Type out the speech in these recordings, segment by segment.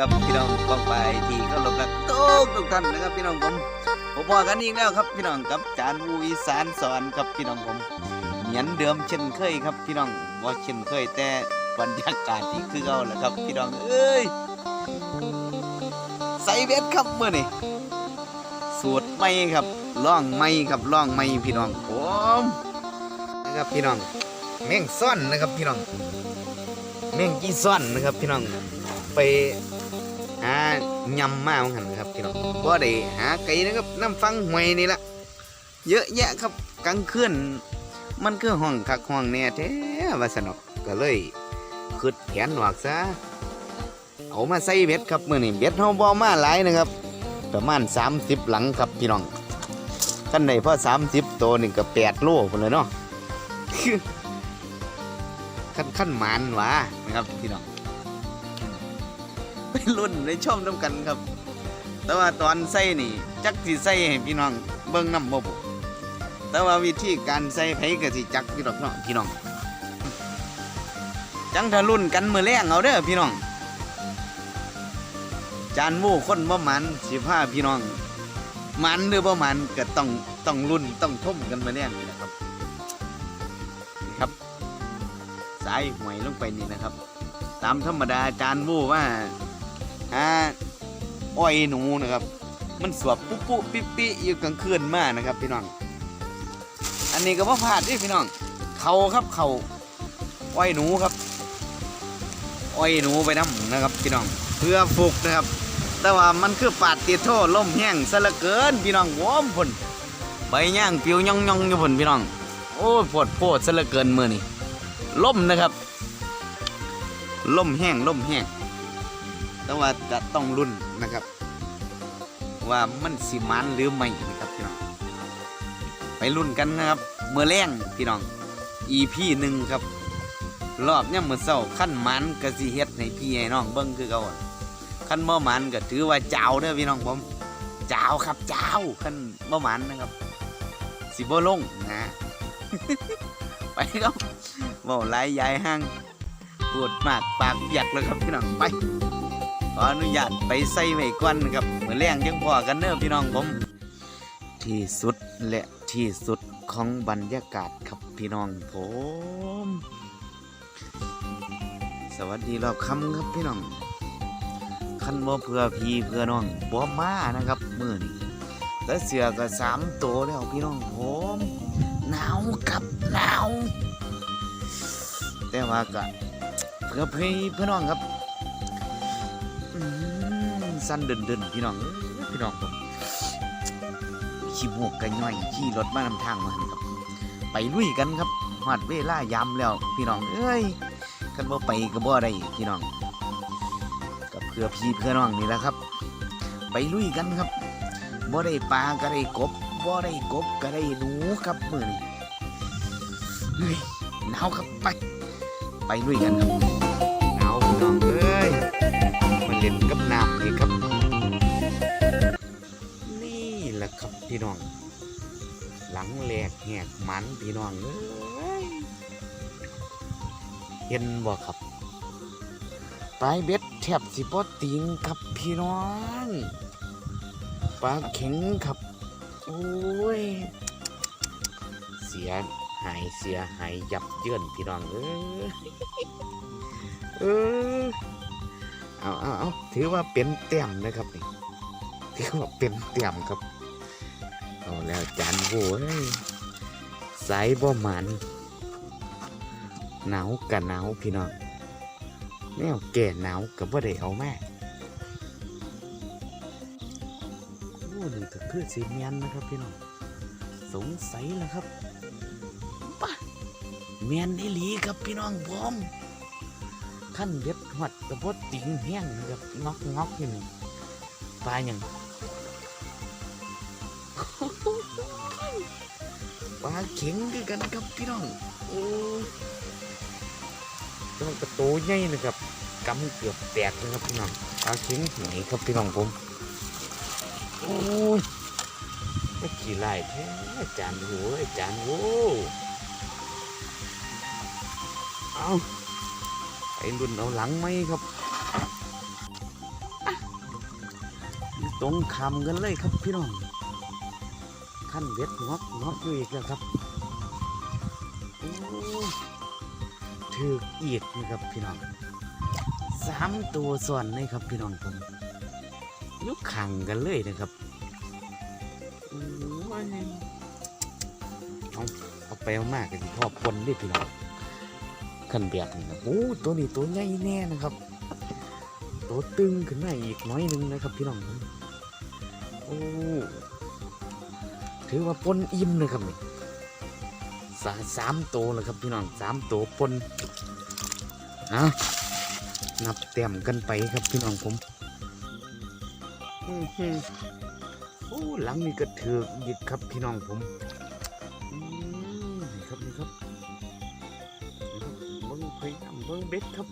นะครับพี่น้องกองไปที่เคารพรักทุกทุกท่านนะครับพี่น้องผมผมพอกันอีกแล้วครับพี่น้องกับจานวูอีสานสอนครับพี่น้องผมเหมือนเดิมเช่นเคยครับพี่น้องว่าเช่นเคยแต่บรรยากาศที่คือเก่าแหละครับพี่น้องเอ้ยใส่เบ็ดครับเมื่อนี่สูตรไม่ครับล่องไม่ครับล่องไม่พี่น้องผมนะครับพี่น้องแม่งซ่อนนะครับพี่น้องแม่งกี้ซ่อนนะครับพี่น้องไป หายำมาเหมือนกันครับพี่น้องบ่ได้หาไก่นะครับน้ำฟังหวยนี่ละเยอะแยะครับกลางคืนมันคือห้องคักห้องเนี่ยแท้ว่าสนอกก็เลยคืดแขนหนวกซะเอามาใส่เบ็ดครับมือนี้เบ็ดเฮาบ่มาหลายนะครับ ประมาณ 30 หลังครับพี่น้องคันใดพอ30ตัวนี่ก็8โลพุ่นเลยเนาะขั้นขั้นมันวะนะครับพี่น้อง รุ่นในช่องน้ำกันครับ แต่ว่าตอนใส่นี่ จักสิใส่ให้พี่น้องเบิ่งน้ำบ่บแต่ว่าวิธีการใส่ไผก็สิจักพี่น้องเนาะพี่น้อง จังทะรุ่นกันมือแรงเอาเด้อพี่น้อง จานหมู่คนบ่มันสิพาพี่น้อง มันหรือบ่มันก็ต้องต้องรุ่นต้องทุ่มกันมาแรงนี่แหละครับนี่ครับ สายหวยลงไปนี่นะครับ ตามธรรมดาจารย์วู้ว่า อ่าอ้อยหนูนะครับ มันสวบปุ๊ปุ๊ปิปิอยู่กลางคืนมากนะครับ พี่น้อง อันนี้ก็บ่พลาดเดิพี่น้อง เขาครับเขาอ้อยหนูครับ อ้อยหนูไปน้ำนะครับ พี่น้อง เพื่อฟุกนะครับ แต่ว่ามันคือปาดติดโทษล่มแห้งซะเหลือเกินพี่น้องว้อมพุ่นใบย่างปิวย่องย่องอยู่พุ่นพี่น้อง โอ้ปวดโพดซะเหลือเกินมือนี่ล่มนะครับล่มแห้งล่มแห้ง แต่ว่าจะต้องรุ่นนะครับ ว่ามันสิมันหรือไม่นะครับพี่น้องไปรุ่นกันนะครับเมื่อแรงพี่น้อง EP หนึ่งครับ รอบเนี่ยามมื่อเช้าขั้นมันก็สิเฮ็ดให้พี่ให้น้องเบิ่งคือเก่าขั้นบ่อมันก็ถือว่าเจ้าเด้อพี่น้องผมเจ้าครับเจ้าขั้นบ่อมันนะครับ สิบ่ลงนะไปครับเว่าหลายายห้างปวดมากปากอยากเลยครับพี่น้องไป ออนุญาตไปใส่ไว้ก่อนนะครับเหมือนแรงยังพอกันเนอะพี่น้องผม ที่สุดและที่สุดของบรรยากาศครับพี่น้องผม สวัสดีรอบคำครับพี่น้องคันบ่เพื่อพี่เพื่อน้องบ่มานะครับมือนี้แต่เสือก็สามตัวแล้วพี่น้องผมหนาวกับหนาวแต่ว่าก็เพื่อพี่เพื่อน้องครับ สั้นเดินเดินๆพี่น้องพี่น้องผมขี้มูกกันย่อยขี่รถมานำทางมาครับ ไปลุยกันครับหอดเวล่ายำแล้ว พี่น้องเอ้ยกันบ่ไปก็บ่ได้พี่น้องกับเพื่อพี่เพื่อน้องนี่แหละครับ ไปลุยกันครับบ่ได้ปลาก็ได้กบบ่ได้กบก็ได้หนูครับมือนี้เฮ้ยหนาวครับไป ไปลุยกันครับหนาวพี่น้องเอ้ย เล่นกับน้ำนี่ครับ นี่แหละครับพี่น้อง หลังแหลกแหกมันพี่น้องเอ้ยเห็นบ่ครับปลายเบ็ดแทบสิบ่ติงครับพี่น้องปลาเข็งครับ โอ้ย เสียหายเสียหายยับเยินพี่น้องเอ้ยเออ เอาเอาเอาถือว่าเป็นแต้มนะครับนี่ถือว่าเป็นแต้มครับเอาแล้วจานโว้ยสายบ่หมันหนาวกะหนาวพี่น้องแนวแก่หนาวกับว่าได้เอาแม่โอ้นี่ก็คือสีเมียนนะครับพี่น้องสงสัยแล้วครับปะเมียนอีหลีครับพี่น้องผม ขั้นเด็ดหอดกระพดติงแห้งนะครับงอกงอกอยู่นี่ปลาอย่างปลาเข็งคือกันครับพี่น้องโอ้ต้องกระโตใหญ่นะครับกำเกือบแตกนะครับพี่น้องปลาเข็งไหนครับพี่น้องผมโอ้ยไม่กี่ไล่แท้จานโว้ยจานโว้เอา ไอ้รุ่นเอาหลังไหมครับตรงคำกันเลยครับพี่น้อง ขั้นเบ็ดงอกงอกอยู่อีกแล้วครับโอ้ถือกอีกนะครับพี่น้องสามตัวส่วนเลยครับพี่น้องผมอยุกขังกันเลยนะครับโอ้ยเอาเอาไปเอามากกันพ่อปนเด้พี่น้อง ขันแบบนี้นะโอ้ตัวนี้ตัวใหญ่แน่นะครับ ตัวตึงขึ้นมาอีกน้อยนึงนะครับพี่น้องผมโอ้ถือว่าปนอิ่มเลยครับนี่สาสามตัวเลยครับพี่น้องสามตัวปนนะนับแต้มกันไปครับพี่น้องผมอือหือโอ้หลังนี้ก็ถือกอีกครับพี่น้องผม พยายามเบิ้งเบ็ดครับ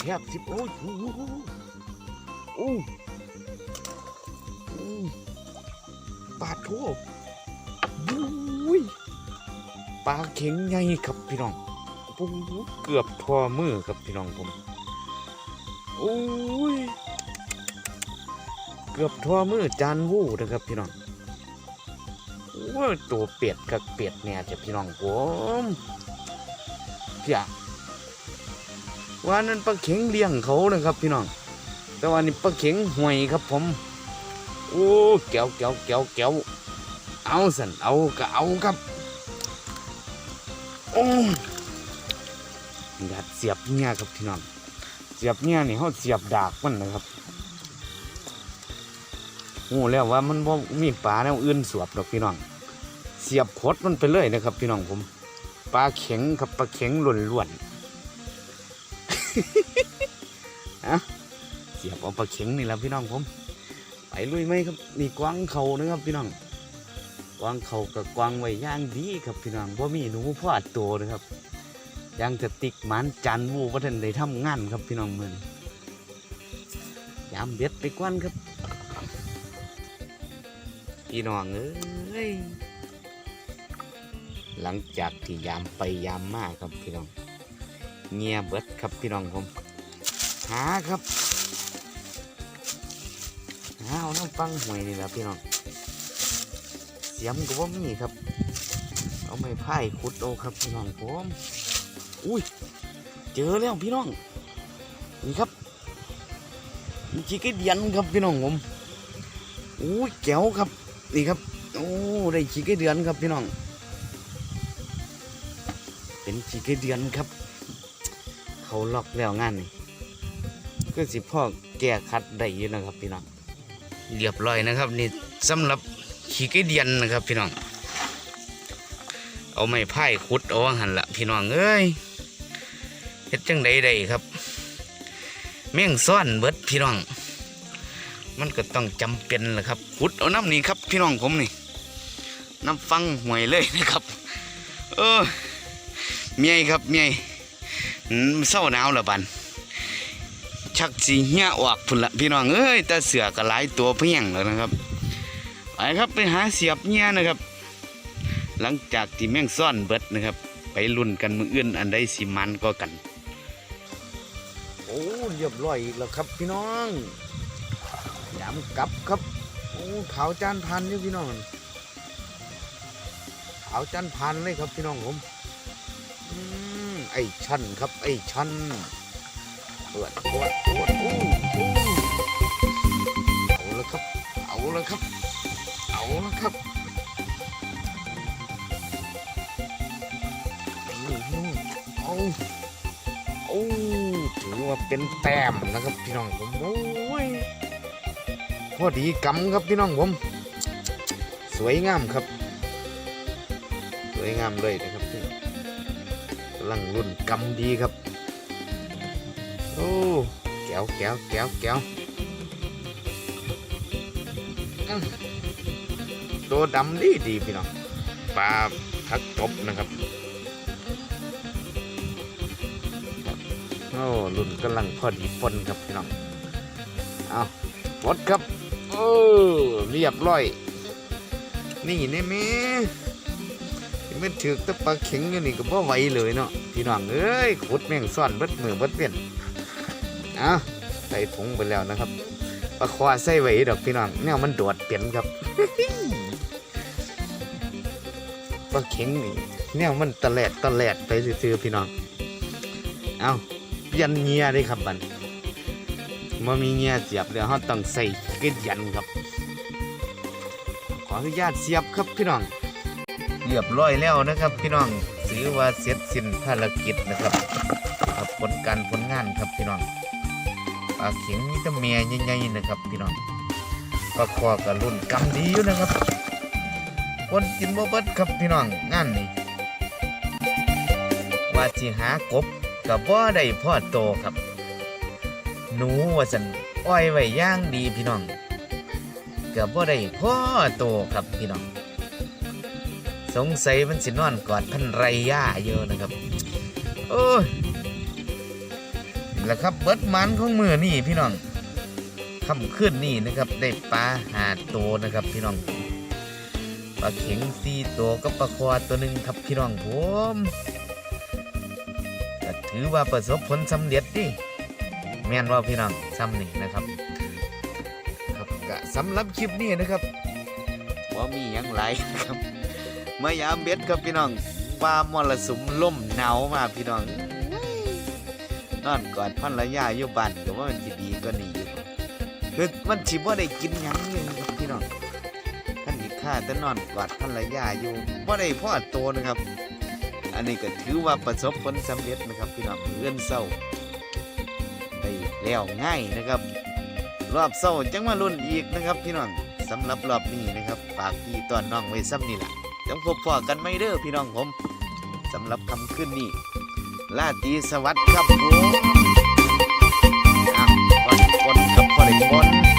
แทบสิบโอ้ยโอ้โหโอ้โหโอ้โหปลาทั่วบุ้ยปลาเข็งใหญ่ครับพี่น้องโอ้โหเกือบทอมือครับพี่น้องผมโอ้ยเกือบทอมือจานวู้นะครับพี่น้องว่าตัวเป็ดกับเป็ดเนี่ยจะพี่น้องผม พี่อะว่านั้นปลาเข็งเลี้ยงเขานะครับพี่น้อง แต่ว่านี่ปลาเข็งห่วยครับผม โอ้แก้วแก้วแก้วแก้วเอาสันเอาก็เอาครับโอ้อยากเสียบเนี่ยครับพี่น้อง เสียบเนี่ยนี่เขาเสียบดากมันนะครับโอ้แล้วว่ามันบ่มีปลาแนวอื่นสวบดอกพี่น้อง เสียบโคดมันไปเลยนะครับ พี่น้องผม ลาเข็งครับปลาเข็งล้วนๆอะเสียบเอาปลาเข็งนี่แหละพี่น้องผม ไปลุยไหมครับนี่กวางเขานะครับพี่น้องกวางเขากับกวางไว้ย่างดีครับพี่น้องว่ามีหนูพอดตัวนะครับย่างจะติกมันจันวูว่าท่านได้ทำงานครับพี่น้องเมือนยามเบ็ดไปกวนครับพี่น้องเอ้ย หลังจากที่ยามไปยามมาครับพี่น้องเงียเบิดครับพี่น้องผมหาครับหาเอาน้ำฟังหวยนี่แหละพี่น้องเสียมก็ว่ามีครับ เอาไม้พายขุดโอครับพี่น้องผมอุ้ยเจอแล้วพี่น้องนี่ครับมีขี้ไก่เดียนครับพี่น้องผมอุ้ยแก้วครับนี่ครับโอ้ได้ขี้ไก่เดือนครับพี่น้อง เป็นขี้ไก่เดือนครับ เขาล็อกแล้วงานนี่ก็สิพ่อแก้คัดได้อยู่นะครับพี่น้องเรียบร้อยนะครับ นี่สำหรับขี้ไก่เดียนนะครับ พี่น้อง เอาไม้พายขุดเอาว่าหันละพี่น้องเอ้ยเฮ็ดจังใดได้ครับ แม่งซ่อนเบิดพี่น้อง มันก็ต้องจำเป็นแหละครับขุดเอาน้ำนี่ครับ พี่น้องผมนี่ น้ำฟังห่วยเลยนะครับ เออ เมียครับเมียเศร้าหนาวละบันชักสีเหี้ยออกพุ่นละพี่น้องเอ้ยแต่เสือก็หลายตัวเพียงแล้วนะครับไปครับไปหาเสียบเหี้ยนะครับ หลังจากที่แม่งซ่อนเบิดนะครับ ไปลุ้นกันมืออื่นอันใดสิมันก็กัน โอ้เรียบร้อยอีกแล้วครับพี่น้องยำกลับครับโอ้ขาจานพันอยู่พี่น้องขาจานพันเลยครับพี่น้องผม ไอ้ชันครับ ไอ้ชันปวดปวดปวดอู้อู้เอาละครับ เอาละครับ เอาละครับอื้อหือเอาโอ้ถือว่าเป็นแต้มนะครับพี่น้องผมโอ้ยพอดีกำครับพี่น้องผม สวยงามครับ สวยงามเลยนะครับพี่ ลังรุ่นกำดีครับ โอ้แก้วแก้วแก้วแก้วตัวดำดีดีพี่น้องปลาทักจบนะครับโอ้รุ่นกำลังพอดีปนครับพี่น้องเอาหมดครับ โอ้เรียบร้อย นี่แน่แม่ ไม่ถือตะปลาเข็งอยู่นี่ก็บ่ไหวเลยเนาะพี่น้องเอ้ยขุดแม่งซ่อนเบิดมือเบิดเวียนอะใส่ถุงไปแล้วนะครับปลาคอใส่ไว้ดอกพี่น้องแนวมันโดดเปลี่ยนครับปลาเข็งนี่แนวมันตะแลดตะแลดไปซื่อพี่น้องเอายันเงียเลยครับบันมามีเงียเสียบเดี๋ยวเราต้องใส่กึดยันครับ ขออนุญาตเสียบครับพี่น้อง เรียบร้อยแล้วนะครับ พี่น้องถือว่าเสร็จสิ้นภารกิจนะครับครับผลการผลงานครับพี่น้องปลาเข็งนี่ก็เมียใหญ่ๆนะครับ พี่น้องปลาคอกับรุ่นกำดีอยู่นะครับ คนกินบ่เบิดครับพี่น้องงานนี้ว่าสิหากบกับบ่ได้พ่อโตครับ หนูว่าสันอ้อยไว้ย่างดีพี่น้องกับบ่ได้พ่อโตครับพี่น้อง สงสัยมันสินอนกอดพันไรย่าเยอะนะครับ โอ้ยแหละครับเบิดมันของมือนี่พี่น้องคำขึ้นนี่นะครับ ได้ปลาหาโตวนะครับ พี่น้องปลาเข็งสี่ตัวกับปลาคอตัวหนึ่งครับพี่น้องผมถือว่าประสบผลสำเร็จดิแม่นว่าพี่น้องซ้ำนี่นะครับ ครับก็สำหรับคลิปนี้นะครับว่ามีหยังไรครับ มายามเบ็ดครับพี่น้องฟ้ามรสุมล่มหนาวมาพี่น้องนอนกอดพันระยาอยู่บ้านก็ว่ามันจะดีก็นี่อยู่คือมันชิบ่ได้กินยังเลยพี่น้องท่านอีกข้าแต่นอนกอดภรรยาอยู่บ่ได้พ่อโตนะครับ อันนี้ก็ถือว่าประสบผลสำเร็จนะครับ พี่น้องเอื้อนเศร้าได้แล้วง่ายนะครับ รอบเศร้าจังมารุ่นอีกนะครับ พี่น้องสำหรับรอบนี้นะครับฝากพี่ตอนน้องไว้ซ้ำนี่แหละ ยังพบพอกันไม่เด้อพี่น้องผมสำหรับคำขึ้นนี่ลาตีสวัสดิ์ครับผมอะปอนคนกับปอเด็กคน